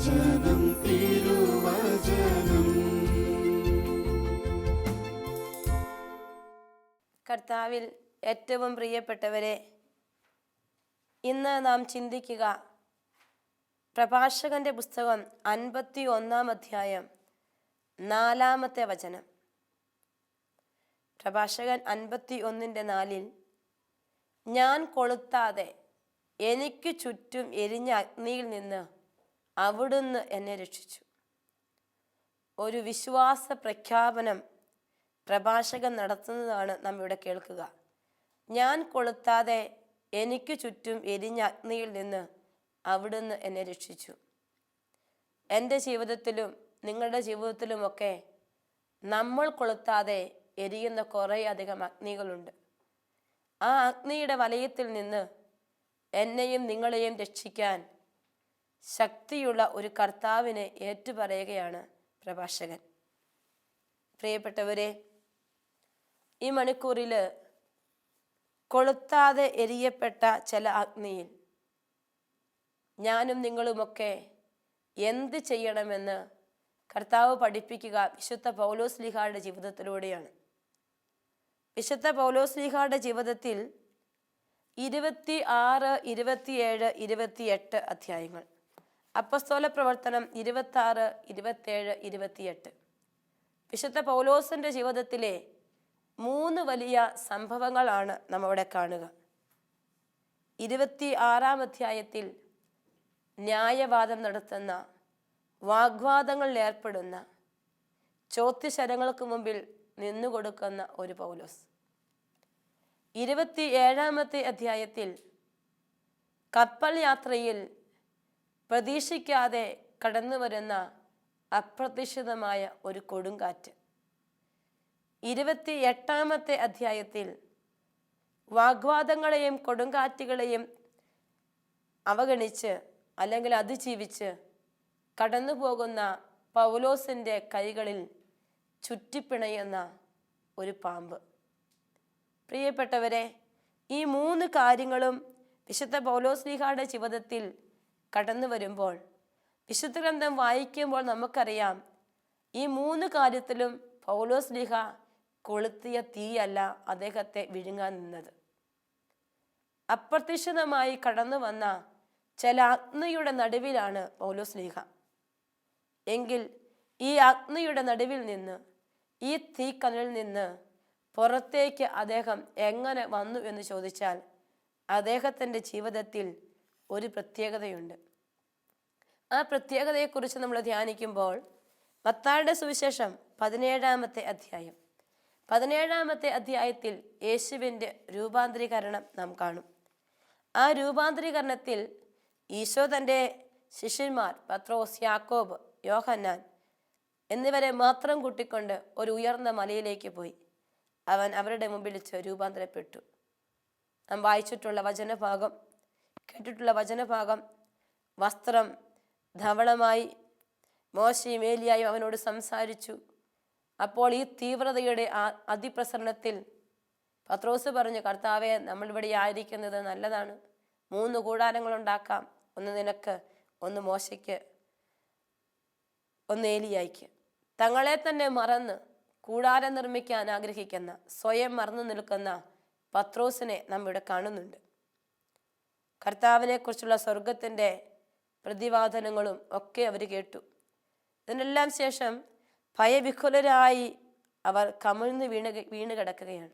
വചനം തിരുവചനം. കർത്താവിൽ ഏറ്റവും പ്രിയപ്പെട്ടവരെ ഇന്ന് നാം ചിന്തിക്കുക പ്രഭാഷകന്റെ പുസ്തകം അൻപത്തി ഒന്നാം അധ്യായം നാലാമത്തെ വചനം. പ്രഭാഷകൻ അൻപത്തി ഒന്നിന്റെ നാലിൽ ഞാൻ കൊളുത്താതെ എനിക്ക് ചുറ്റും എരിഞ്ഞ അഗ്നിയിൽ നിന്ന് അവിടുന്ന് എന്നെ രക്ഷിച്ചു. ഒരു വിശ്വാസ പ്രഖ്യാപനം പ്രഭാഷകൻ നടത്തുന്നതാണ് നാം ഇവിടെ കേൾക്കുക. ഞാൻ കൊളുത്താതെ എനിക്ക് ചുറ്റും എരിഞ്ഞ അഗ്നിയിൽ നിന്ന് അവിടുന്ന് എന്നെ രക്ഷിച്ചു. എന്റെ ജീവിതത്തിലും നിങ്ങളുടെ ജീവിതത്തിലുമൊക്കെ നമ്മൾ കൊളുത്താതെ എരിയുന്ന കുറേയധികം അഗ്നികളുണ്ട്. ആ അഗ്നിയുടെ വലയത്തിൽ നിന്ന് എന്നെയും നിങ്ങളെയും രക്ഷിക്കാൻ ശക്തിയുള്ള ഒരു കർത്താവിനെ ഏറ്റുപറയുകയാണ് പ്രഭാഷകൻ. പ്രിയപ്പെട്ടവരെ ഈ മണിക്കൂറിൽ കൊളുത്താതെ എരിയപ്പെട്ട ചില അഗ്നിയിൽ ഞാനും നിങ്ങളുമൊക്കെ എന്ത് ചെയ്യണമെന്ന് കർത്താവ് പഠിപ്പിക്കുക വിശുദ്ധ പൗലോസ് ലിഹായുടെ ജീവിതത്തിലൂടെയാണ്. വിശുദ്ധ പൗലോസ് ലിഹായുടെ ജീവിതത്തിൽ ഇരുപത്തി ആറ് ഇരുപത്തിയേഴ് ഇരുപത്തിയെട്ട് അധ്യായങ്ങൾ. അപ്പസ്തോല പ്രവർത്തനം ഇരുപത്തി ആറ് ഇരുപത്തേഴ് ഇരുപത്തിയെട്ട്. വിശുദ്ധ പൗലോസിന്റെ ജീവിതത്തിലെ മൂന്ന് വലിയ സംഭവങ്ങളാണ് നമ്മവിടെ കാണുക. ഇരുപത്തി ആറാം അധ്യായത്തിൽ ന്യായവാദം നടത്തുന്ന വാഗ്വാദങ്ങളിൽ ഏർപ്പെടുന്ന ചോദ്യശരങ്ങൾക്ക് മുമ്പിൽ നിന്നുകൊടുക്കുന്ന ഒരു പൗലോസ്. ഇരുപത്തി ഏഴാമത്തെ അധ്യായത്തിൽ കപ്പൽ യാത്രയിൽ പ്രതീക്ഷിക്കാതെ കടന്നു വരുന്ന അപ്രതീക്ഷിതമായ ഒരു കൊടുങ്കാറ്റ്. ഇരുപത്തി എട്ടാമത്തെ അധ്യായത്തിൽ വാഗ്വാദങ്ങളെയും കൊടുങ്കാറ്റുകളെയും അവഗണിച്ച് അല്ലെങ്കിൽ അതിജീവിച്ച് കടന്നു പോകുന്ന പൗലോസിന്റെ കൈകളിൽ ചുറ്റിപ്പിണയുന്ന ഒരു പാമ്പ്. പ്രിയപ്പെട്ടവരെ ഈ മൂന്ന് കാര്യങ്ങളും വിശുദ്ധ പൗലോസ്ലിഹയുടെ ജീവിതത്തിൽ കടന്നു വരുമ്പോൾ വിശുദ്ധ ഗ്രന്ഥം വായിക്കുമ്പോൾ നമുക്കറിയാം ഈ മൂന്ന് കാര്യത്തിലും പൗലോസ്ലിഹ കൊളുത്തിയ തീയല്ല അദ്ദേഹത്തെ വിഴുങ്ങാൻ നിന്നത്. അപ്രത്യക്ഷിതമായി കടന്നു വന്ന ചില അഗ്നിയുടെ നടുവിലാണ് പൗലോസ്ലിഹ എങ്കിൽ ഈ അഗ്നിയുടെ നടുവിൽ നിന്ന് ഈ തീക്കനലിൽ നിന്ന് പുറത്തേക്ക് അദ്ദേഹം എങ്ങനെ വന്നു എന്ന് ചോദിച്ചാൽ അദ്ദേഹത്തിന്റെ ജീവിതത്തിൽ ഒരു പ്രത്യേകതയുണ്ട്. ആ പ്രത്യേകതയെക്കുറിച്ച് നമ്മൾ ധ്യാനിക്കുമ്പോൾ മത്തായുടെ സുവിശേഷം പതിനേഴാമത്തെ അധ്യായം. പതിനേഴാമത്തെ അധ്യായത്തിൽ യേശുവിന്റെ രൂപാന്തരീകരണം നാം കാണും. ആ രൂപാന്തരീകരണത്തിൽ ഈശോ തന്റെ ശിഷ്യന്മാർ പത്രോസ് യാക്കോബ് യോഹന്നാൻ എന്നിവരെ മാത്രം കൂട്ടിക്കൊണ്ട് ഒരു ഉയർന്ന മലയിലേക്ക് പോയി. അവൻ അവരുടെ മുമ്പിൽ വെച്ച് രൂപാന്തരപ്പെട്ടു. നാം വായിച്ചിട്ടുള്ള വചനഭാഗം കേട്ടിട്ടുള്ള വചനഭാഗം വസ്ത്രം ധവളമായി മോശയും ഏലിയായും അവനോട് സംസാരിച്ചു. അപ്പോൾ ഈ തീവ്രതയുടെ അതിപ്രസരണത്തിൽ പത്രോസ് പറഞ്ഞു കർത്താവെ നമ്മളിവിടെ ആയിരിക്കുന്നത് നല്ലതാണ്. മൂന്ന് കൂടാരങ്ങൾ ഉണ്ടാക്കാം. ഒന്ന് നിനക്ക് ഒന്ന് മോശയ്ക്ക് ഒന്ന് ഏലിയായിക്ക്. തങ്ങളെ തന്നെ മറന്ന് കൂടാരം നിർമ്മിക്കാൻ ആഗ്രഹിക്കുന്ന സ്വയം മറന്നു നിൽക്കുന്ന പത്രോസിനെ നാം ഇവിടെ കാണുന്നുണ്ട്. കർത്താവിനെക്കുറിച്ചുള്ള സ്വർഗത്തിന്റെ പ്രതിവാദനങ്ങളും ഒക്കെ അവർ കേട്ടു. ഇതിനെല്ലാം ശേഷം ഭയവിഹുലരായി അവർ കമിഴ്ന്ന് വീണ് വീണ് കിടക്കുകയാണ്.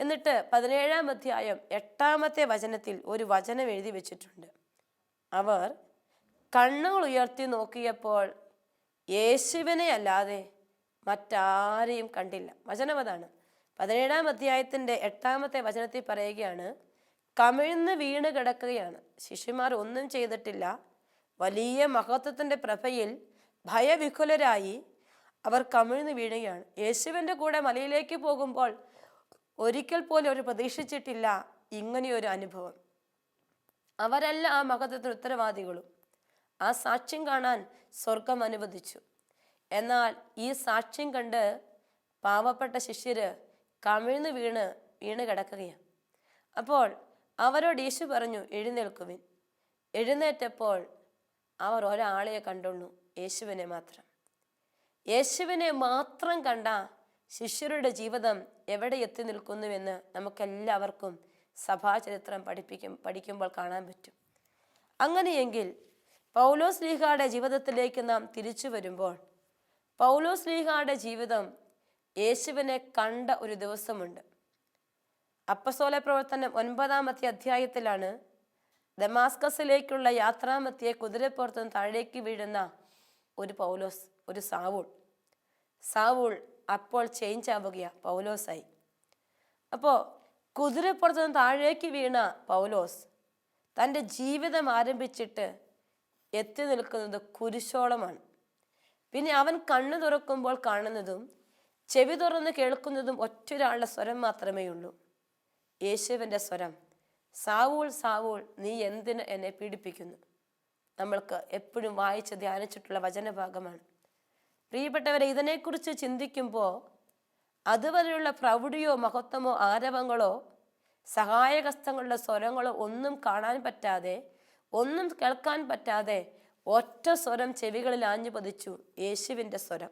എന്നിട്ട് പതിനേഴാം അധ്യായം എട്ടാമത്തെ വചനത്തിൽ ഒരു വചനം എഴുതി വെച്ചിട്ടുണ്ട്. അവർ കണ്ണുകൾ ഉയർത്തി നോക്കിയപ്പോൾ യേശുവിനെ അല്ലാതെ മറ്റാരെയും കണ്ടില്ല. വചനം അതാണ്. പതിനേഴാം അധ്യായത്തിന്റെ എട്ടാമത്തെ വചനത്തിൽ പറയുകയാണ് കമിഴ്ന്ന് വീണ് കിടക്കുകയാണ്. ശിഷ്യന്മാർ ഒന്നും ചെയ്തിട്ടില്ല. വലിയ മഹത്വത്തിന്റെ പ്രഭയിൽ ഭയവിഹുലരായി അവർ കമിഴ്ന്ന് വീഴുകയാണ്. യേശുവിന്റെ കൂടെ മലയിലേക്ക് പോകുമ്പോൾ ഒരിക്കൽ പോലും അവർ പ്രതീക്ഷിച്ചിട്ടില്ല ഇങ്ങനെയൊരു അനുഭവം. അവരല്ല ആ മഹത്വത്തിന് ഉത്തരവാദികളും. ആ സാക്ഷ്യം കാണാൻ സ്വർഗം അനുവദിച്ചു. എന്നാൽ ഈ സാക്ഷ്യം കണ്ട് പാവപ്പെട്ട ശിഷ്യര് കമിഴ്ന്ന് വീണ് വീണ് കിടക്കുകയാണ്. അപ്പോൾ അവരോട് യേശു പറഞ്ഞു എഴുന്നേൽക്കുവിൻ. എഴുന്നേറ്റപ്പോൾ അവർ ഒരാളെ കണ്ടുള്ളൂ യേശുവിനെ മാത്രം. യേശുവിനെ മാത്രം കണ്ട ശിഷ്യരുടെ ജീവിതം എവിടെ എത്തി നിൽക്കുന്നുവെന്ന് നമുക്കെല്ലാവർക്കും സഭാചരിത്രം പഠിപ്പിക്കും പഠിക്കുമ്പോൾ കാണാൻ പറ്റും. അങ്ങനെയെങ്കിൽ പൗലോസ് ലീഹയുടെ ജീവിതത്തിലേക്ക് നാം തിരിച്ചു വരുമ്പോൾ പൗലോസ് ലീഹയുടെ ജീവിതം യേശുവിനെ കണ്ട ഒരു ദിവസമുണ്ട്. അപ്പസോല പ്രവർത്തനം ഒൻപതാമത്തെ അധ്യായത്തിലാണ് ദമാസ്കസിലേക്കുള്ള യാത്രാമത്തിയെ കുതിരപ്പുറത്ത് നിന്ന് താഴേക്ക് വീഴുന്ന ഒരു പൗലോസ് ഒരു സാവൂൾ. സാവൂൾ അപ്പോൾ ചേഞ്ച് ആവുകയാണ് പൗലോസായി. അപ്പോൾ കുതിരപ്പുറത്ത് നിന്ന് താഴേക്ക് വീണ പൗലോസ് തന്റെ ജീവിതം ആരംഭിച്ചിട്ട് എത്തി നിൽക്കുന്നത് കുരിശോളമാണ്. പിന്നെ അവൻ കണ്ണു തുറക്കുമ്പോൾ കാണുന്നതും ചെവി തുറന്ന് കേൾക്കുന്നതും ഒറ്റൊരാളുടെ സ്വരം മാത്രമേ ഉള്ളൂ യേശുവിന്റെ സ്വരം സാവൂൾ സാവൂൾ നീ എന്തിന് എന്നെ പീഡിപ്പിക്കുന്നു? നമ്മൾക്ക് എപ്പോഴും വായിച്ച് ധ്യാനിച്ചിട്ടുള്ള വചനഭാഗമാണ്. പ്രിയപ്പെട്ടവരെ ഇതിനെക്കുറിച്ച് ചിന്തിക്കുമ്പോൾ അതുവരെയുള്ള പ്രൗഢിയോ മഹത്വമോ ആരവങ്ങളോ സഹായകസ്ഥങ്ങളുടെ സ്വരങ്ങളോ ഒന്നും കാണാൻ പറ്റാതെ ഒന്നും കേൾക്കാൻ പറ്റാതെ ഒറ്റ സ്വരം ചെവികളിൽ ആഞ്ഞു പതിച്ചു യേശുവിന്റെ സ്വരം.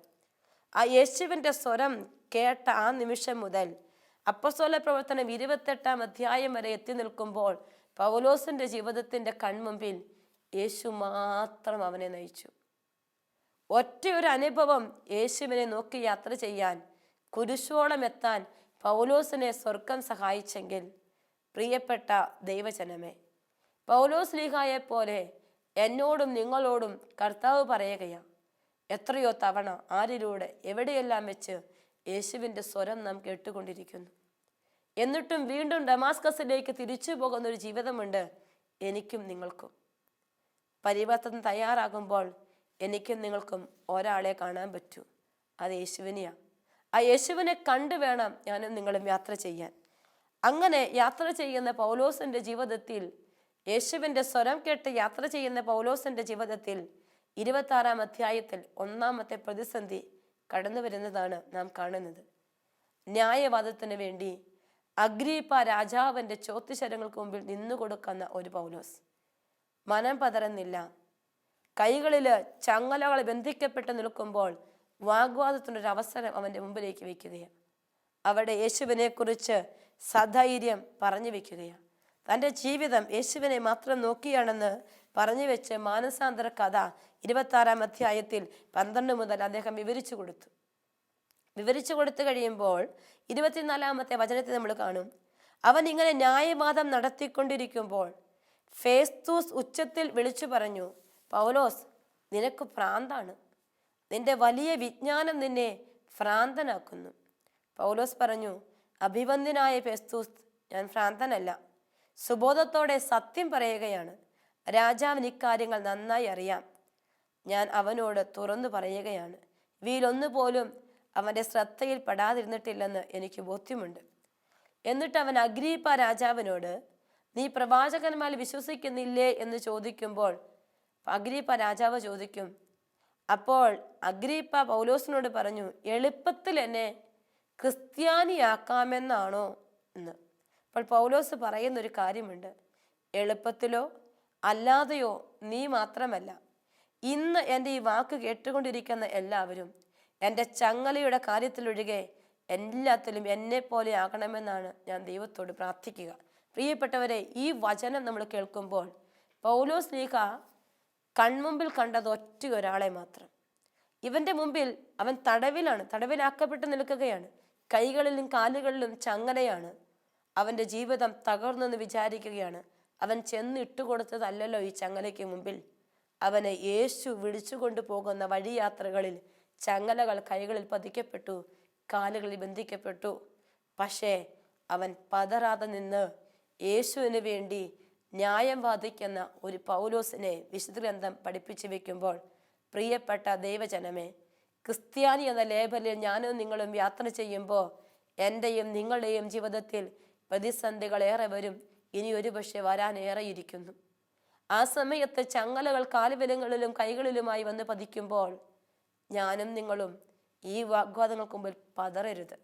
ആ യേശുവിന്റെ സ്വരം കേട്ട ആ നിമിഷം മുതൽ അപ്പസ്തോല പ്രവർത്തനം ഇരുപത്തെട്ടാം അധ്യായം വരെ എത്തി നിൽക്കുമ്പോൾ പൗലോസിന്റെ ജീവിതത്തിന്റെ കൺമുമ്പിൽ യേശു മാത്രം അവനെ നയിച്ചു. ഒറ്റയൊരു അനുഭവം യേശുവിനെ നോക്കി യാത്ര ചെയ്യാൻ കുരിശോളം എത്താൻ പൗലോസിനെ സ്വർഗം സഹായിച്ചെങ്കിൽ പ്രിയപ്പെട്ട ദൈവജനമേ പൗലോസ് ലീഹായെ പോലെ എന്നോടും നിങ്ങളോടും കർത്താവ് പറയുകയാണ്. എത്രയോ തവണ ആരിലൂടെ എവിടെയെല്ലാം വെച്ച് യേശുവിന്റെ സ്വരം നാം കേട്ടുകൊണ്ടിരിക്കുന്നു. എന്നിട്ടും വീണ്ടും ഡമാസ്കസിലേക്ക് തിരിച്ചു പോകുന്ന ഒരു ജീവിതമുണ്ട് എനിക്കും നിങ്ങൾക്കും. പരിവർത്തനം തയ്യാറാകുമ്പോൾ എനിക്കും നിങ്ങൾക്കും ഒരാളെ കാണാൻ പറ്റൂ. അത് യേശുവിനെയാണ് ആ യേശുവിനെ കണ്ടു വേണം ഞാനും നിങ്ങളും യാത്ര ചെയ്യാൻ. അങ്ങനെ യാത്ര ചെയ്യുന്ന പൗലോസിന്റെ ജീവിതത്തിൽ യേശുവിന്റെ സ്വരം കേട്ട് യാത്ര ചെയ്യുന്ന പൗലോസിന്റെ ജീവിതത്തിൽ ഇരുപത്താറാം അധ്യായത്തിൽ ഒന്നാമത്തെ പ്രതിസന്ധി കടന്നു വരുന്നതാണ് നാം കാണുന്നത്. ന്യായവാദത്തിന് വേണ്ടി അഗ്രീപ്പ രാജാവിന്റെ ചോത്തുശരങ്ങൾക്ക് മുമ്പിൽ നിന്നു കൊടുക്കുന്ന ഒരു പൗലോസ്. മനം പതറുന്നില്ല. കൈകളിൽ ചങ്ങലകൾ ബന്ധിക്കപ്പെട്ട് നിൽക്കുമ്പോൾ വാഗ്വാദത്തിനൊരു അവസരം അവന്റെ മുമ്പിലേക്ക് വയ്ക്കുകയാണ് അവിടെ യേശുവിനെക്കുറിച്ച് സധൈര്യം പറഞ്ഞു വെക്കുകയാണ് തന്റെ ജീവിതം യേശുവിനെ മാത്രം നോക്കിയാണെന്ന് പറഞ്ഞു വെച്ച് മാനസാന്തര കഥ ഇരുപത്താറാം അധ്യായത്തിൽ പന്ത്രണ്ട് മുതൽ അദ്ദേഹം വിവരിച്ചു കൊടുത്തു. വിവരിച്ചു കൊടുത്തു കഴിയുമ്പോൾ ഇരുപത്തിനാലാമത്തെ വചനത്തിൽ നമ്മൾ കാണും. അവൻ ഇങ്ങനെ ന്യായവാദം നടത്തിക്കൊണ്ടിരിക്കുമ്പോൾ ഫേസ്തൂസ് ഉച്ചത്തിൽ വിളിച്ചു പറഞ്ഞു പൗലോസ് നിനക്ക് ഭ്രാന്താണ്. നിന്റെ വലിയ വിജ്ഞാനം നിന്നെ ഭ്രാന്തനാക്കുന്നു. പൗലോസ് പറഞ്ഞു അഭിവന്ദ്യനായ ഫെസ്തൂസ് ഞാൻ ഭ്രാന്തനല്ല. സുബോധത്തോടെ സത്യം പറയുകയാണ്. രാജാവിന് ഇക്കാര്യങ്ങൾ നന്നായി അറിയാം. ഞാൻ അവനോട് തുറന്നു പറയുകയാണ്. ഇവയിലൊന്നുപോലും അവന്റെ ശ്രദ്ധയിൽ പെടാതിരുന്നിട്ടില്ലെന്ന് എനിക്ക് ബോധ്യമുണ്ട്. എന്നിട്ട് അവൻ അഗ്രീപ്പ രാജാവിനോട് നീ പ്രവാചകന്മാർ വിശ്വസിക്കുന്നില്ലേ? എന്ന് ചോദിക്കുമ്പോൾ അഗ്രീപ്പ രാജാവ് ചോദിക്കും അപ്പോൾ അഗ്രീപ്പ പൗലോസിനോട് പറഞ്ഞു എളുപ്പത്തിൽ എന്നെ ക്രിസ്ത്യാനിയാക്കാമെന്നാണോ? എന്ന്. അപ്പോൾ പൗലോസ് പറയുന്നൊരു കാര്യമുണ്ട്. എളുപ്പത്തിലോ അല്ലാതെയോ നീ മാത്രമല്ല. ഇന്ന് എന്റെ ഈ വാക്ക് കേട്ടുകൊണ്ടിരിക്കുന്ന എല്ലാവരും എന്റെ ചങ്ങലയുടെ കാര്യത്തിലൊഴികെ എല്ലാത്തിലും എന്നെ പോലെ ആകണമെന്നാണ് ഞാൻ ദൈവത്തോട് പ്രാർത്ഥിക്കുക. പ്രിയപ്പെട്ടവരെ ഈ വചനം നമ്മൾ കേൾക്കുമ്പോൾ പൗലോസ് ലീഹ കൺമുമ്പിൽ കണ്ടത് ഒറ്റ ഒരാളെ മാത്രം. ഇവന്റെ മുമ്പിൽ അവൻ തടവിലാണ് തടവിലാക്കപ്പെട്ട് നിൽക്കുകയാണ്. കൈകളിലും കാലുകളിലും ചങ്ങലയാണ്. അവന്റെ ജീവിതം തകർന്നെന്ന് വിചാരിക്കുകയാണ്. അവൻ ചെന്ന് ഇട്ടുകൊടുത്തതല്ലല്ലോ ഈ ചങ്ങലയ്ക്ക് മുമ്പിൽ. അവനെ യേശു വിളിച്ചുകൊണ്ടു പോകുന്ന വഴിയാത്രകളിൽ ചങ്ങലകൾ കൈകളിൽ പതിക്കപ്പെട്ടു കാലുകളിൽ ബന്ധിക്കപ്പെട്ടു. പക്ഷേ അവൻ പതറാതെ നിന്ന് യേശുവിന് വേണ്ടി ന്യായം വാദിക്കുന്ന ഒരു പൗലോസിനെ വിശുദ്ധ ഗ്രന്ഥം പഠിപ്പിച്ചു വെക്കുമ്പോൾ പ്രിയപ്പെട്ട ദൈവജനമേ ക്രിസ്ത്യാനി എന്ന ലേബലിൽ ഞാനും നിങ്ങളും യാത്ര ചെയ്യുമ്പോൾ എന്റെയും നിങ്ങളുടെയും ജീവിതത്തിൽ പ്രതിസന്ധികൾ ഏറെ വരും. ഇനി ഒരു പക്ഷെ വരാനേറെയിരിക്കുന്നു ആ സമയത്ത് ചങ്ങലകൾ കാലുവിലങ്ങളിലും കൈകളിലുമായി വന്ന് പതിക്കുമ്പോൾ ഞാനും നിങ്ങളും ഈ വാഗ്വാദങ്ങൾക്ക് മുമ്പിൽ പതറരുത്.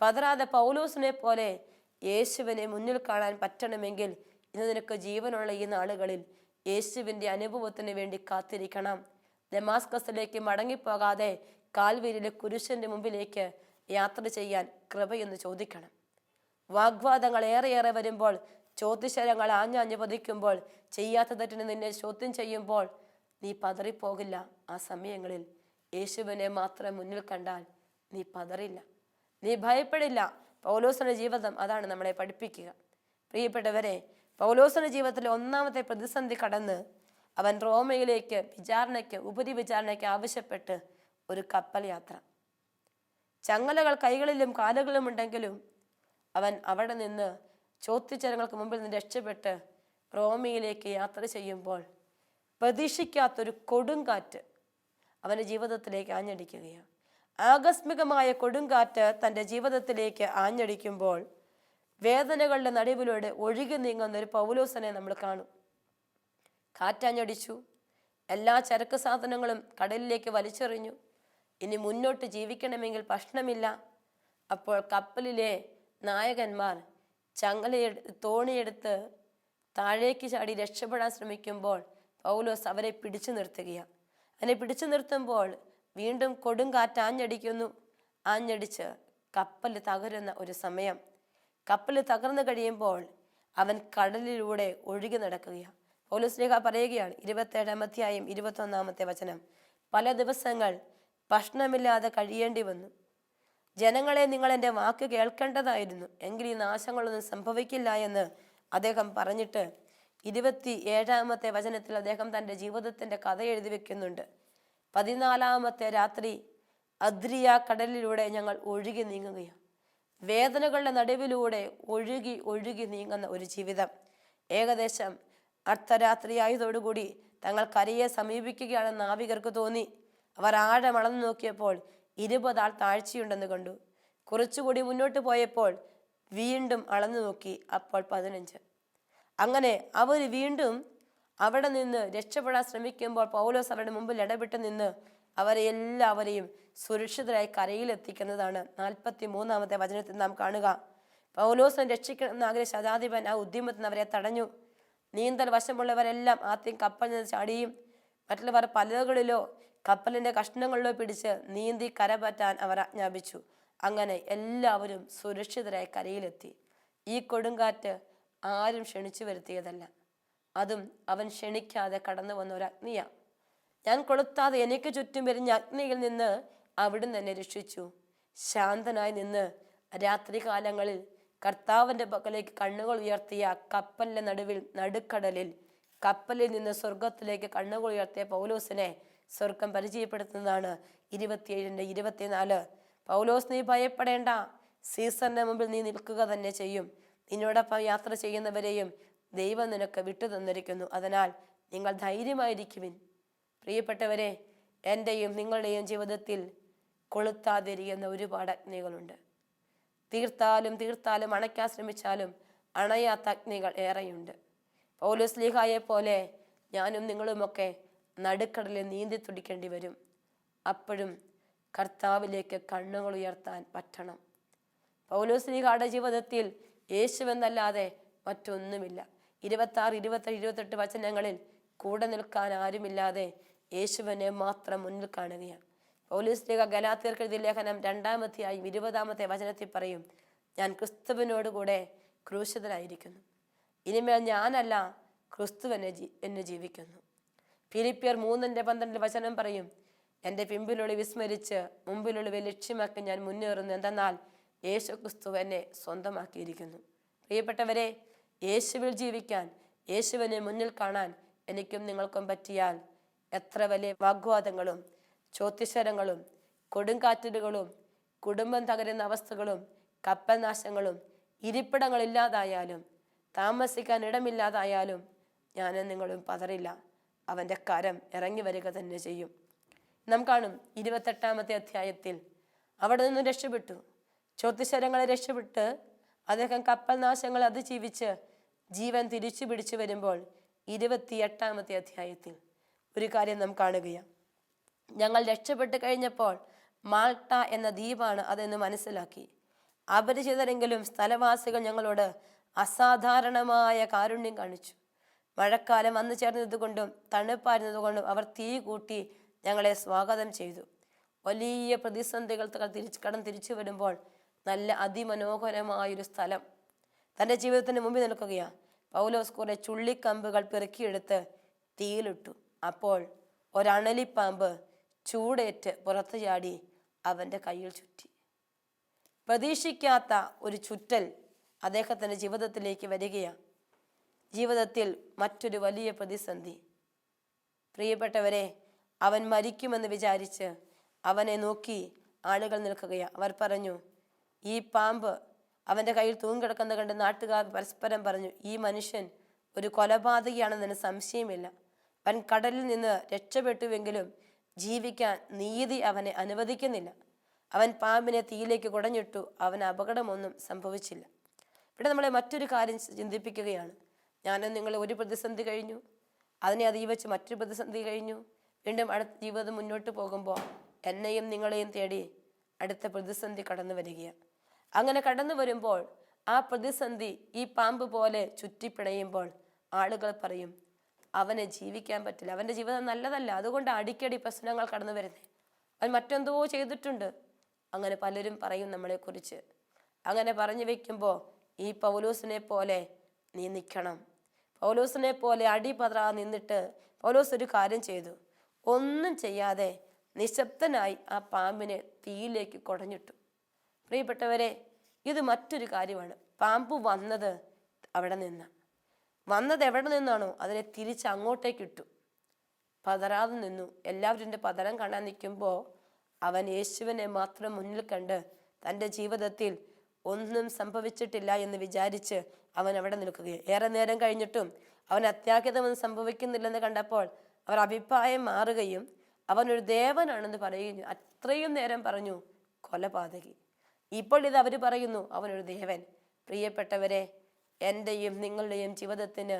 പതറാതെ പൗലോസിനെ പോലെ യേശുവിനെ മുന്നിൽ കാണാൻ പറ്റണമെങ്കിൽ ഇന്ന് നിനക്ക് ജീവനുള്ള ഈ നാളുകളിൽ യേശുവിന്റെ അനുഭവത്തിന് വേണ്ടി കാത്തിരിക്കണം. ദമാസ്കസിലേക്ക് മടങ്ങിപ്പോകാതെ കാൽവീരിലെ കുരിശന്റെ മുമ്പിലേക്ക് യാത്ര ചെയ്യാൻ കൃപയെന്ന് ചോദിക്കണം. വാഗ്വാദങ്ങൾ ഏറെയേറെ വരുമ്പോൾ ചോദ്യശരങ്ങൾ ആഞ്ഞാഞ്ഞു പതിക്കുമ്പോൾ ചെയ്യാത്ത തെറ്റിന് നിന്നെ ചോദ്യം ചെയ്യുമ്പോൾ നീ പതറിപ്പോകില്ല ആ സമയങ്ങളിൽ. യേശുവിനെ മാത്രം മുന്നിൽ കണ്ടാൽ നീ പതറില്ല. നീ ഭയപ്പെടില്ല. പൗലോസിന്റെ ജീവിതം അതാണ് നമ്മളെ പഠിപ്പിക്കുക. പ്രിയപ്പെട്ടവരെ പൗലോസിന്റെ ജീവിതത്തിലെ ഒന്നാമത്തെ പ്രതിസന്ധി കടന്ന് അവൻ റോമയിലേക്ക് വിചാരണയ്ക്ക് ഉപരി വിചാരണയ്ക്ക് ആവശ്യപ്പെട്ട് ഒരു കപ്പൽ യാത്ര. ചങ്ങലകൾ കൈകളിലും കാലുകളിലും ഉണ്ടെങ്കിലും അവൻ അവിടെ നിന്ന് ചോദ്യചരങ്ങൾക്ക് മുമ്പിൽ നിന്ന് രക്ഷപ്പെട്ട് റോമിയിലേക്ക് യാത്ര ചെയ്യുമ്പോൾ പ്രതീക്ഷിക്കാത്തൊരു കൊടുങ്കാറ്റ് അവന്റെ ജീവിതത്തിലേക്ക് ആഞ്ഞടിക്കുകയാണ്. ആകസ്മികമായ കൊടുങ്കാറ്റ് തന്റെ ജീവിതത്തിലേക്ക് ആഞ്ഞടിക്കുമ്പോൾ വേദനകളുടെ നടുവിലൂടെ ഒഴുകി നീങ്ങുന്ന ഒരു പൗലോസനെ നമ്മൾ കാണും. കാറ്റാഞ്ഞടിച്ചു. എല്ലാ ചരക്ക് സാധനങ്ങളും കടലിലേക്ക് വലിച്ചെറിഞ്ഞു. ഇനി മുന്നോട്ട് ജീവിക്കണമെങ്കിൽ പ്രശ്നമില്ല. അപ്പോൾ കപ്പലിലെ നായകന്മാർ ചങ്ങലയെടു തോണിയെടുത്ത് താഴേക്ക് ചാടി രക്ഷപ്പെടാൻ ശ്രമിക്കുമ്പോൾ പൗലോസ് അവരെ പിടിച്ചു നിർത്തുകയാണ് അതിനെ പിടിച്ചു നിർത്തുമ്പോൾ വീണ്ടും കൊടുങ്കാറ്റ് ആഞ്ഞടിക്കുന്നു. ആഞ്ഞടിച്ച് കപ്പൽ തകരുന്ന ഒരു സമയം. കപ്പൽ തകർന്നു കഴിയുമ്പോൾ അവൻ കടലിലൂടെ ഒഴുകി നടക്കുകയാണ് പൗലോസ് രേഖ പറയുകയാണ് ഇരുപത്തേഴാം അധ്യായം ഇരുപത്തൊന്നാമത്തെ വചനം. പല ദിവസങ്ങൾ ഭക്ഷണമില്ലാതെ കഴിയേണ്ടി വന്നു. ജനങ്ങളെ നിങ്ങൾ എന്റെ വാക്ക് കേൾക്കേണ്ടതായിരുന്നു. എങ്കിൽ ഈ നാശങ്ങളൊന്നും സംഭവിക്കില്ല എന്ന് അദ്ദേഹം പറഞ്ഞിട്ട് ഇരുപത്തി ഏഴാമത്തെ വചനത്തിൽ അദ്ദേഹം തന്റെ ജീവിതത്തിന്റെ കഥ എഴുതി വെക്കുന്നുണ്ട്. പതിനാലാമത്തെ രാത്രി അദ്രിയ കടലിലൂടെ ഞങ്ങൾ ഒഴുകി നീങ്ങുകയാണ്. വേദനകളുടെ നടുവിലൂടെ ഒഴുകി ഒഴുകി നീങ്ങുന്ന ഒരു ജീവിതം. ഏകദേശം അർദ്ധരാത്രിയായതോടുകൂടി തങ്ങൾ കരയെ സമീപിക്കുകയാണെന്ന് നാവികർക്ക് തോന്നി. അവർ ആഴമളന്നു നോക്കിയപ്പോൾ ഇരുപതാൾ താഴ്ചയുണ്ടെന്ന് കണ്ടു. കുറച്ചുകൂടി മുന്നോട്ട് പോയപ്പോൾ വീണ്ടും അളന്നു നോക്കി അപ്പോൾ പതിനഞ്ച്. അങ്ങനെ അവർ വീണ്ടും അവിടെ നിന്ന് രക്ഷപ്പെടാൻ ശ്രമിക്കുമ്പോൾ പൗലോസ് അവരുടെ മുമ്പിൽ ഇടപെട്ട് നിന്ന് അവരെ എല്ലാവരെയും സുരക്ഷിതരായി കരയിലെത്തിക്കുന്നതാണ് നാൽപ്പത്തി മൂന്നാമത്തെ വചനത്തിൽ നാം കാണുക. പൗലോസിനെ രക്ഷിക്കണമെന്ന് ആഗ്രഹിച്ച ശതാധിപൻ ആ ഉദ്യമത്തിൽ അവരെ തടഞ്ഞു. നീന്തൽ വശമുള്ളവരെല്ലാം ആദ്യം കപ്പൽ നിന്ന് ചാടിയും മറ്റുള്ളവർ പലകളിലോ കപ്പലിന്റെ കഷ്ണങ്ങളിലോ പിടിച്ച് നീന്തി കരപറ്റാൻ അവർ ആജ്ഞാപിച്ചു. അങ്ങനെ എല്ലാവരും സുരക്ഷിതരായി കരയിലെത്തി. ഈ കൊടുങ്കാറ്റ് ആരും ക്ഷണിച്ചു വരുത്തിയതല്ല. അതും അവൻ ക്ഷണിക്കാതെ കടന്നു വന്ന ഒരു അഗ്നിയാണ് ഞാൻ കൊളുത്താതെ എനിക്ക് ചുറ്റും എരിഞ്ഞ അഗ്നിയിൽ നിന്ന് അവിടുന്ന് എന്നെ രക്ഷിച്ചു. ശാന്തനായി നിന്ന് രാത്രി കാലങ്ങളിൽ കർത്താവിന്റെ പക്കലേക്ക് കണ്ണുകൾ ഉയർത്തിയ കപ്പലിന്റെ നടുവിൽ നടുക്കടലിൽ കപ്പലിൽ നിന്ന് സ്വർഗത്തിലേക്ക് കണ്ണുകൾ ഉയർത്തിയ പൗലോസിനെ സ്വർഗം പരിചയപ്പെടുത്തുന്നതാണ്. ഇരുപത്തിയേഴിന്റെ ഇരുപത്തിനാല്. പൗലോസ് നീ ഭയപ്പെടേണ്ട. സീസറിന്റെ മുമ്പിൽ നീ നിൽക്കുക തന്നെ ചെയ്യും. നിന്നോടൊപ്പം യാത്ര ചെയ്യുന്നവരെയും ദൈവം നിനക്ക് വിട്ടു തന്നിരിക്കുന്നു. അതിനാൽ നിങ്ങൾ ധൈര്യമായിരിക്കുവിൻ. പ്രിയപ്പെട്ടവരെ എന്റെയും നിങ്ങളുടെയും ജീവിതത്തിൽ കൊളുത്താതിരിക്കുന്ന ഒരുപാട് അഗ്നികളുണ്ട്. തീർത്താലും തീർത്താലും അണയ്ക്കാൻ ശ്രമിച്ചാലും അണയാത്ത അഗ്നികൾ ഏറെയുണ്ട്. പൗലോസ് ലീഹായെ പോലെ ഞാനും നിങ്ങളുമൊക്കെ നടുക്കടലിൽ നീന്തി തുടിക്കേണ്ടി വരും. അപ്പോഴും കർത്താവിലേക്ക് കണ്ണുകൾ ഉയർത്താൻ പറ്റണം. പൗലോസ് ലീഹയുടെ ജീവിതത്തിൽ യേശുവെന്നല്ലാതെ മറ്റൊന്നുമില്ല. ഇരുപത്തി ആറ് ഇരുപത്തി ഇരുപത്തെട്ട് വചനങ്ങളിൽ കൂടെ നിൽക്കാൻ ആരുമില്ലാതെ യേശുവിനെ മാത്രം മുന്നിൽ കാണുകയാണ്. പൗലീസ് ലേഖ ഗലാത്തിയർക്ക് എഴുതിയ ലേഖനം രണ്ടാമത്തെയായും ഇരുപതാമത്തെ വചനത്തിൽ പറയും ഞാൻ ക്രിസ്തുവിനോട് കൂടെ ക്രൂശിതനായിരിക്കുന്നു. ഇനിമേൽ ഞാനല്ല ക്രിസ്തു ജീ എന്നെ ജീവിക്കുന്നു. ഫിലിപ്പിയർ മൂന്നിന്റെ പന്ത്രണ്ട് വചനം പറയും എന്റെ പിമ്പിലുള്ള വിസ്മരിച്ച് മുമ്പിലുള്ളവയെ ലക്ഷ്യമാക്കി ഞാൻ മുന്നേറുന്നു. എന്തെന്നാൽ യേശു ക്രിസ്തു എന്നെ സ്വന്തമാക്കിയിരിക്കുന്നു. പ്രിയപ്പെട്ടവരെ യേശുവിൽ ജീവിക്കാൻ യേശുവിനെ മുന്നിൽ കാണാൻ എനിക്കും നിങ്ങൾക്കും പറ്റിയാൽ എത്ര വലിയ വാഗ്വാദങ്ങളും ചോത്യശ്വരങ്ങളും കൊടുങ്കാറ്റലുകളും കുടുംബം തകരുന്ന അവസ്ഥകളും കപ്പൽ നാശങ്ങളും ഇരിപ്പിടങ്ങളില്ലാതായാലും താമസിക്കാൻ ഇടമില്ലാതായാലും ഞാനും നിങ്ങളും പതറില്ല. അവന്റെ കരം ഇറങ്ങി വരിക തന്നെ ചെയ്യും. നാം കാണും ഇരുപത്തെട്ടാമത്തെ അധ്യായത്തിൽ അവിടെ നിന്നും രക്ഷപ്പെട്ടു. ചോദ്യശരങ്ങളെ രക്ഷപ്പെട്ട് അദ്ദേഹം കപ്പൽ നാശങ്ങൾ അതിജീവിച്ച് ജീവൻ തിരിച്ചു പിടിച്ചു വരുമ്പോൾ ഇരുപത്തിയെട്ടാമത്തെ അധ്യായത്തിൽ ഒരു കാര്യം നാം കാണുകയാണ്. ഞങ്ങൾ രക്ഷപ്പെട്ട് കഴിഞ്ഞപ്പോൾ മാൾട്ട എന്ന ദ്വീപാണ് അതെന്ന് മനസ്സിലാക്കി. അപരിചിതരെങ്കിലും സ്ഥലവാസികൾ ഞങ്ങളോട് അസാധാരണമായ കാരുണ്യം കാണിച്ചു. മഴക്കാലം വന്നു ചേർന്നതുകൊണ്ടും തണുപ്പായിരുന്നതുകൊണ്ടും അവർ തീ കൂട്ടി ഞങ്ങളെ സ്വാഗതം ചെയ്തു. വലിയ പ്രതിസന്ധികൾ തിരിച്ച് കടം തിരിച്ചു വരുമ്പോൾ നല്ല അതിമനോഹരമായൊരു സ്ഥലം. തന്റെ ജീവിതത്തിന് മുമ്പിൽ നിൽക്കുകയാണ്. പൗലോസ് കുറെ ചുള്ളിക്കമ്പുകൾ പെറുക്കിയെടുത്ത് തീയിലിട്ടു. അപ്പോൾ ഒരണലിപ്പാമ്പ് ചൂടേറ്റ് പുറത്തു ചാടി അവന്റെ കയ്യിൽ ചുറ്റി. പ്രതീക്ഷിക്കാത്ത ഒരു ചുറ്റൽ അദ്ദേഹത്തിന്റെ ജീവിതത്തിലേക്ക് വരികയാണ്. ജീവിതത്തിൽ മറ്റൊരു വലിയ പ്രതിസന്ധി. പ്രിയപ്പെട്ടവരെ അവൻ മരിക്കുമെന്ന് വിചാരിച്ച് അവനെ നോക്കി ആളുകൾ നിൽക്കുകയാണ് അവർ പറഞ്ഞു ഈ പാമ്പ് അവന്റെ കയ്യിൽ തൂങ്ങിക്കിടക്കുന്ന കണ്ട് നാട്ടുകാർ പരസ്പരം പറഞ്ഞു ഈ മനുഷ്യൻ ഒരു കൊലപാതകയാണെന്നതിന് സംശയമില്ല. അവൻ കടലിൽ നിന്ന് രക്ഷപ്പെട്ടുവെങ്കിലും ജീവിക്കാൻ നീതി അവനെ അനുവദിക്കുന്നില്ല. അവൻ പാമ്പിനെ തീയിലേക്ക് കുടഞ്ഞിട്ടു അവൻ അപകടമൊന്നും സംഭവിച്ചില്ല. ഇവിടെ നമ്മളെ മറ്റൊരു കാര്യം ചിന്തിപ്പിക്കുകയാണ്. ഞാനും നിങ്ങൾ ഒരു പ്രതിസന്ധി കഴിഞ്ഞു. അതിനെ അതീവച്ച് മറ്റൊരു പ്രതിസന്ധി കഴിഞ്ഞു. വീണ്ടും അടുത്ത ജീവിതം മുന്നോട്ട് പോകുമ്പോൾ എന്നെയും നിങ്ങളെയും തേടി അടുത്ത പ്രതിസന്ധി കടന്നു വരികയാണ് അങ്ങനെ കടന്നു വരുമ്പോൾ ആ പ്രതിസന്ധി ഈ പാമ്പ് പോലെ ചുറ്റിപ്പിണയുമ്പോൾ ആളുകൾ പറയും അവനെ ജീവിക്കാൻ പറ്റില്ല. അവന്റെ ജീവിതം നല്ലതല്ല. അതുകൊണ്ട് അടിക്കടി പ്രശ്നങ്ങൾ കടന്നു വരുന്നത് അവൻ മറ്റെന്തോ ചെയ്തിട്ടുണ്ട്. അങ്ങനെ പലരും പറയും നമ്മളെക്കുറിച്ച്. അങ്ങനെ പറഞ്ഞു വെക്കുമ്പോൾ ഈ പൗലൂസിനെ പോലെ നീ നിൽക്കണം പൗലോസിനെ പോലെ അടിപതറാ നിന്നിട്ട് പൗലോസ് ഒരു കാര്യം ചെയ്തു. ഒന്നും ചെയ്യാതെ നിശബ്ദനായി ആ പാമ്പിനെ തീയിലേക്ക് കുടഞ്ഞിട്ടു. പ്രിയപ്പെട്ടവരെ ഇത് മറ്റൊരു കാര്യമാണ്. പാമ്പ് വന്നത് അവിടെ നിന്ന്. വന്നത് എവിടെ നിന്നാണോ അതിനെ തിരിച്ച് അങ്ങോട്ടേക്ക് ഇട്ടു. പതരാതെ നിന്നു. എല്ലാവരും പതരം കാണാൻ നിൽക്കുമ്പോൾ അവൻ യേശുവിനെ മാത്രം മുന്നിൽ കണ്ട് തന്റെ ജീവിതത്തിൽ ഒന്നും സംഭവിച്ചിട്ടില്ല എന്ന് വിചാരിച്ച് അവൻ അവിടെ നിൽക്കുകയും. ഏറെ നേരം കഴിഞ്ഞിട്ടും അവൻ അത്യാഹിതമൊന്നും സംഭവിക്കുന്നില്ലെന്ന് കണ്ടപ്പോൾ അവർ അഭിപ്രായം മാറുകയും അവനൊരു ദേവനാണെന്ന് പറയുകയും അത്രയും നേരം പറഞ്ഞു കൊലപാതകി. ഇപ്പോൾ ഇത് അവർ പറയുന്നു അവനൊരു ദേവൻ. പ്രിയപ്പെട്ടവരെ എന്റെയും നിങ്ങളുടെയും ജീവിതത്തിന്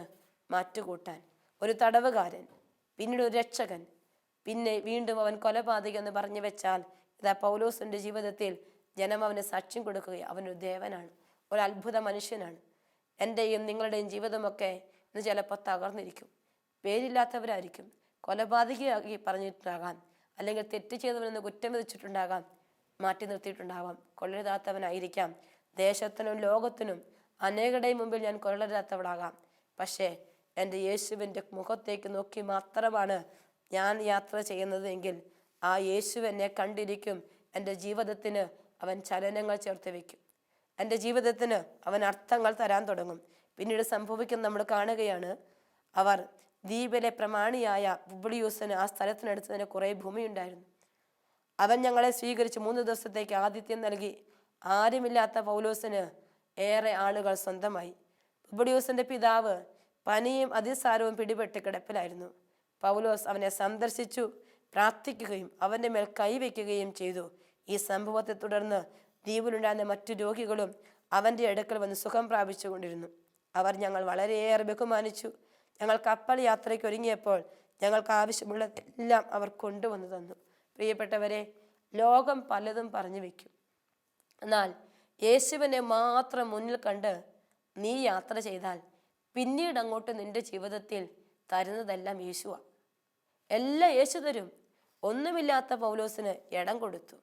മാറ്റുകൂട്ടാൻ. ഒരു തടവുകാരൻ പിന്നീട് ഒരു രക്ഷകൻ. പിന്നെ വീണ്ടും അവൻ കൊലപാതകി എന്ന് പറഞ്ഞു വെച്ചാൽ ഇതാ പൗലോസിന്റെ ജീവിതത്തിൽ ജനം അവന് സാക്ഷ്യം കൊടുക്കുകയും അവനൊരു ദേവനാണ് ഒരു അത്ഭുത മനുഷ്യനാണ്. എന്റെയും നിങ്ങളുടെയും ജീവിതമൊക്കെ ഇന്ന് ചിലപ്പോൾ തകർന്നിരിക്കും. പേരില്ലാത്തവരായിരിക്കും. കൊലപാതകയാക്കി പറഞ്ഞിട്ടുണ്ടാകാം. അല്ലെങ്കിൽ തെറ്റ് ചെയ്തവനെന്ന് കുറ്റം വിധിച്ചിട്ടുണ്ടാകാം. മാറ്റി നിർത്തിയിട്ടുണ്ടാവാം കൊള്ളരുതാത്തവനായിരിക്കാം. ദേശത്തിനും ലോകത്തിനും അനേകരുടെയും മുമ്പിൽ ഞാൻ കൊള്ളരുതാത്തവളാകാം. പക്ഷേ എന്റെ യേശുവിന്റെ മുഖത്തേക്ക് നോക്കി മാത്രമാണ് ഞാൻ യാത്ര ചെയ്യുന്നതെങ്കിൽ ആ യേശു എന്നെ കണ്ടിരിക്കും. എന്റെ ജീവിതത്തിന് അവൻ ചലനങ്ങൾ ചേർത്ത് വയ്ക്കും എന്റെ ജീവിതത്തിന് അവൻ അർത്ഥങ്ങൾ തരാൻ തുടങ്ങും. പിന്നീട് സംഭവിക്കുന്ന നമ്മൾ കാണുകയാണ് അവർ ദ്വീപിലെ പ്രമാണിയായ ബുബിളിയൂസിന് ആ സ്ഥലത്തിനടുത്ത് തന്നെ കുറേ ഭൂമിയുണ്ടായിരുന്നു. അവൻ ഞങ്ങളെ സ്വീകരിച്ച് മൂന്ന് ദിവസത്തേക്ക് ആതിഥ്യം നൽകി. ആരുമില്ലാത്ത പൗലോസിന് ഏറെ ആളുകൾ സ്വന്തമായി. ബുബിളിയൂസിന്റെ പിതാവ് പനിയും അതിസാരവും പിടിപെട്ട് കിടപ്പിലായിരുന്നു. പൗലോസ് അവനെ സന്ദർശിച്ചു പ്രാർത്ഥിക്കുകയും അവന്റെ മേൽ കൈവയ്ക്കുകയും ചെയ്തു. ഈ സംഭവത്തെ തുടർന്ന് ദ്വീപിലുണ്ടായിരുന്ന മറ്റു രോഗികളും അവന്റെ അടുക്കൽ വന്ന് സുഖം പ്രാപിച്ചുകൊണ്ടിരുന്നു. അവർ ഞങ്ങൾ വളരെയേറെ ബഹുമാനിച്ചു. ഞങ്ങൾ കപ്പൽ യാത്രയ്ക്ക് ഒരുങ്ങിയപ്പോൾ ഞങ്ങൾക്ക് ആവശ്യമുള്ളതെല്ലാം അവർ കൊണ്ടുവന്നു തന്നു. പ്രിയപ്പെട്ടവരെ ലോകം പലതും പറഞ്ഞു വെക്കും. എന്നാൽ യേശുവിനെ മാത്രം മുന്നിൽ കണ്ട് നീ യാത്ര ചെയ്താൽ പിന്നീട് അങ്ങോട്ട് നിന്റെ ജീവിതത്തിൽ തരുന്നതെല്ലാം യേശുവാ. എല്ലാം യേശു തരും ഒന്നുമില്ലാത്ത പൗലോസിന് ഇടം കൊടുത്തു.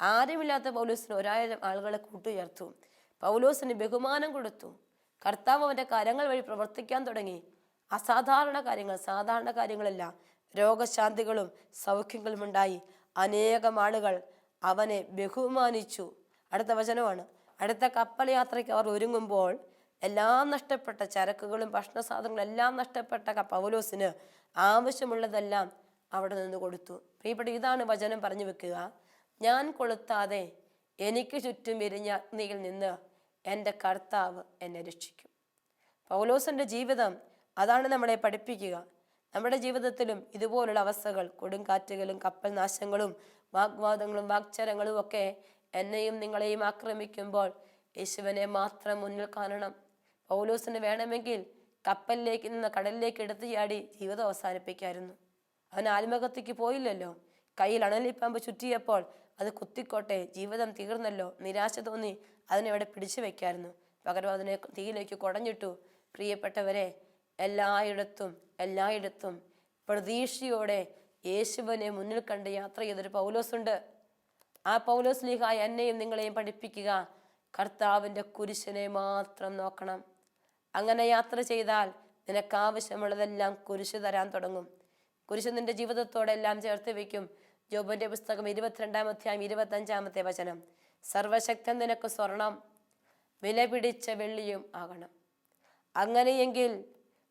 ആരുമില്ലാത്ത പൗലോസിന് ഒരായിരം ആളുകളെ കൂട്ടുയർത്തു. പൗലോസിന് ബഹുമാനം കൊടുത്തു. കർത്താവ് അവന്റെ കരങ്ങൾ വഴി പ്രവർത്തിക്കാൻ തുടങ്ങി. അസാധാരണ കാര്യങ്ങൾ സാധാരണ കാര്യങ്ങളല്ല. രോഗശാന്തികളും സൗഖ്യങ്ങളും ഉണ്ടായി. അനേകം ആളുകൾ അവനെ ബഹുമാനിച്ചു. അടുത്ത വചനമാണ്. അടുത്ത കപ്പൽ യാത്രയ്ക്ക് അവർ ഒരുങ്ങുമ്പോൾ എല്ലാം നഷ്ടപ്പെട്ട ചരക്കുകളും ഭക്ഷണ സാധനങ്ങളും എല്ലാം നഷ്ടപ്പെട്ട പൗലോസിന് ആവശ്യമുള്ളതെല്ലാം അവിടെ നിന്ന് കൊടുത്തു. പ്രിയപ്പെട്ട ഇതാണ് വചനം പറഞ്ഞു വെക്കുക. ഞാൻ കൊളുത്താതെ എനിക്ക് ചുറ്റും വിരിഞ്ഞ അഗ്നിയിൽ നിന്ന് എന്റെ കർത്താവ് എന്നെ രക്ഷിക്കും. പൗലോസിന്റെ ജീവിതം അതാണ് നമ്മളെ പഠിപ്പിക്കുക. നമ്മുടെ ജീവിതത്തിലും ഇതുപോലുള്ള അവസ്ഥകൾ കൊടുങ്കാറ്റുകളും കപ്പൽ നാശങ്ങളും വാഗ്വാദങ്ങളും വാക്ചരങ്ങളും ഒക്കെ എന്നെയും നിങ്ങളെയും ആക്രമിക്കുമ്പോൾ യേശുവിനെ മാത്രം മുന്നിൽ കാണണം. പൗലോസിന് വേണമെങ്കിൽ കപ്പലിലേക്ക് നിന്ന് കടലിലേക്ക് എടുത്തു ചാടി ജീവിതം അവസാനിപ്പിക്കായിരുന്നു. അവൻ ആത്മഹത്യക്ക് പോയില്ലല്ലോ. കയ്യിൽ അണലിപ്പാമ്പ് ചുറ്റിയപ്പോൾ അത് കുത്തിക്കോട്ടെ ജീവിതം തീർന്നല്ലോ നിരാശ തോന്നി അതിനെവിടെ പിടിച്ചു വെക്കായിരുന്നു. പകരം അതിനെ തീയിലേക്ക് കുടഞ്ഞിട്ടു. പ്രിയപ്പെട്ടവരെ എല്ലായിടത്തും എല്ലായിടത്തും പ്രതീക്ഷയോടെ യേശുവിനെ മുന്നിൽ കണ്ട് യാത്ര ചെയ്തൊരു പൗലോസുണ്ട്. ആ പൗലോസ് ലീഹ എന്നെയും നിങ്ങളെയും പഠിപ്പിക്കുക. കർത്താവിന്റെ കുരിശിനെ മാത്രം നോക്കണം. അങ്ങനെ യാത്ര ചെയ്താൽ നിനക്കാവശ്യമുള്ളതെല്ലാം കുരിശ് തരാൻ തുടങ്ങും. കുരിശ് നിന്റെ ജീവിതത്തോടെ എല്ലാം ചേർത്ത് വെക്കും ജോബിന്റെ പുസ്തകം ഇരുപത്തിരണ്ടാം അധ്യായം ഇരുപത്തഞ്ചാമത്തെ വചനം. സർവശക്തൻ നിനക്ക് സ്വർണം വില പിടിച്ച വെള്ളിയും ആകണം. അങ്ങനെയെങ്കിൽ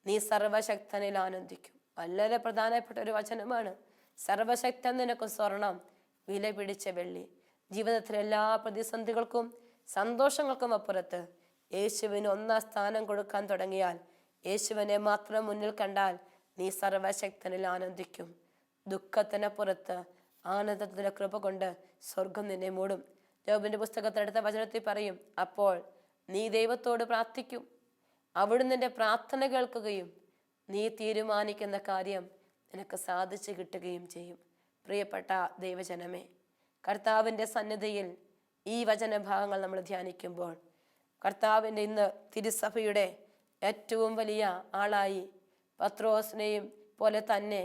നീ സർവശക്തനിൽ ആനന്ദിക്കും. വളരെ പ്രധാനപ്പെട്ട ഒരു വചനമാണ്. സർവശക്തൻ നിനക്ക് സ്വർണം വില പിടിച്ച വെള്ളി. ജീവിതത്തിലെ എല്ലാ പ്രതിസന്ധികൾക്കും സന്തോഷങ്ങൾക്കും അപ്പുറത്ത് യേശുവിന് ഒന്നാം സ്ഥാനം കൊടുക്കാൻ തുടങ്ങിയാൽ യേശുവിനെ മാത്രം മുന്നിൽ കണ്ടാൽ നീ സർവശക്തനിൽ ആനന്ദിക്കും. ദുഃഖത്തിനപ്പുറത്ത് ആനന്ദത്തിന്റെ കൃപ കൊണ്ട് സ്വർഗം നിന്നെ മൂടും. ജോബിന്റെ പുസ്തകത്തിനടുത്ത വചനത്തിൽ പറയും അപ്പോൾ നീ ദൈവത്തോട് പ്രാർത്ഥിക്കും. അവിടുന്ന് എന്റെ പ്രാർത്ഥന കേൾക്കുകയും നീ തീരുമാനിക്കുന്ന കാര്യം നിനക്ക് സാധിച്ചു കിട്ടുകയും ചെയ്യും. പ്രിയപ്പെട്ട ദൈവജനമേ കർത്താവിന്റെ സന്നിധിയിൽ ഈ വചനഭാഗങ്ങൾ നമ്മൾ ധ്യാനിക്കുമ്പോൾ കർത്താവിന്റെ ഇന്ന് തിരുസഭയുടെ ഏറ്റവും വലിയ ആളായി പത്രോസിനെയും പോലെ തന്നെ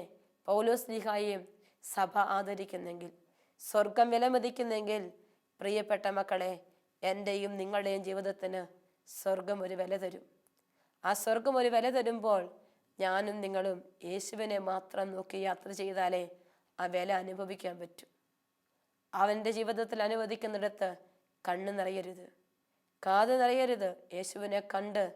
പൗലോസ് ലീഹായെയും സഭ ആദരിക്കുന്നെങ്കിൽ സ്വർഗം വിലമതിക്കുന്നെങ്കിൽ പ്രിയപ്പെട്ട മക്കളെ എന്റെയും നിങ്ങളുടെയും ജീവിതത്തിന് സ്വർഗം ഒരു വില തരും. ആ സ്വർഗം ഒരു വില തരുമ്പോൾ ഞാനും നിങ്ങളും യേശുവിനെ മാത്രം നോക്കി യാത്ര ചെയ്താലേ ആ വില അനുഭവിക്കാൻ പറ്റൂ. അവന്റെ ജീവിതത്തിൽ അനുവദിക്കുന്നിടത്ത് കണ്ണ് നിറയരുത്. കാത് നിറയരുത്. യേശുവിനെ കണ്ട്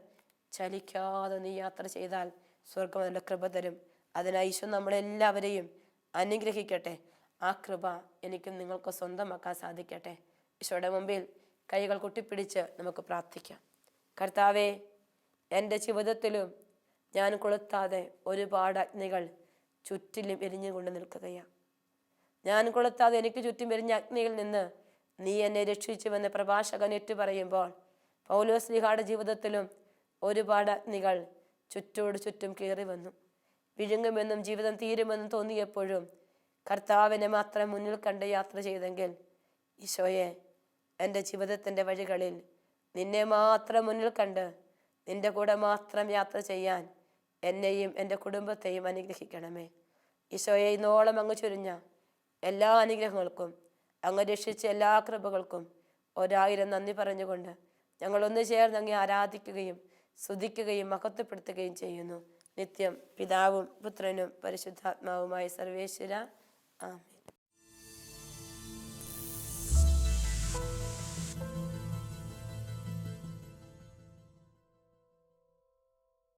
ചലിക്കാതെ നീ യാത്ര ചെയ്താൽ സ്വർഗം നല്ല കൃപ തരും. അതിനായി ഈശോ നമ്മളെല്ലാവരെയും അനുഗ്രഹിക്കട്ടെ. ആ കൃപ എനിക്കും നിങ്ങൾക്ക് സ്വന്തമാക്കാൻ സാധിക്കട്ടെ. ഈശോയുടെ മുമ്പിൽ കൈകൾ കുട്ടിപ്പിടിച്ച് നമുക്ക് പ്രാർത്ഥിക്കാം. കർത്താവേ എന്റെ ജീവിതത്തിലും ഞാൻ കൊളുത്താതെ ഒരുപാട് അഗ്നികൾ ചുറ്റിലും എരിഞ്ഞുകൊണ്ട് നിൽക്കുകയാണ് ഞാൻ കൊളുത്താതെ എനിക്ക് ചുറ്റും എരിഞ്ഞ അഗ്നിയിൽ നിന്ന് നീ എന്നെ രക്ഷിച്ചുവെന്ന് പ്രഭാഷകൻ ഏറ്റു പറയുമ്പോൾ പൗലോസ് ലിഹായുടെ ജീവിതത്തിലും ഒരുപാട് അഗ്നികൾ ചുറ്റോട് ചുറ്റും കയറി വന്നു. വിഴുങ്ങുമെന്നും ജീവിതം തീരുമെന്നും തോന്നിയപ്പോഴും കർത്താവിനെ മാത്രം മുന്നിൽ കണ്ട് യാത്ര ചെയ്തെങ്കിൽ ഈശോയെ എന്റെ ജീവിതത്തിന്റെ വഴികളിൽ നിന്നെ മാത്രം മുന്നിൽ കണ്ട് നിന്റെ കൂടെ മാത്രം യാത്ര ചെയ്യാൻ എന്നെയും എന്റെ കുടുംബത്തെയും അനുഗ്രഹിക്കണമേ. ഈശോയെ ഇന്നോളം അങ്ങ് ചുരിഞ്ഞ എല്ലാ അനുഗ്രഹങ്ങൾക്കും അങ്ങ് രക്ഷിച്ച എല്ലാ കൃപകൾക്കും ഒരായിരം നന്ദി പറഞ്ഞുകൊണ്ട് ഞങ്ങളൊന്ന് ചേർന്ന് അങ്ങ് ആരാധിക്കുകയും സ്തുതിക്കുകയും മഹത്വപ്പെടുത്തുകയും ചെയ്യുന്നു. നിത്യം പിതാവും പുത്രനും പരിശുദ്ധാത്മാവുമായി സർവേശ്വര. ആമേൻ.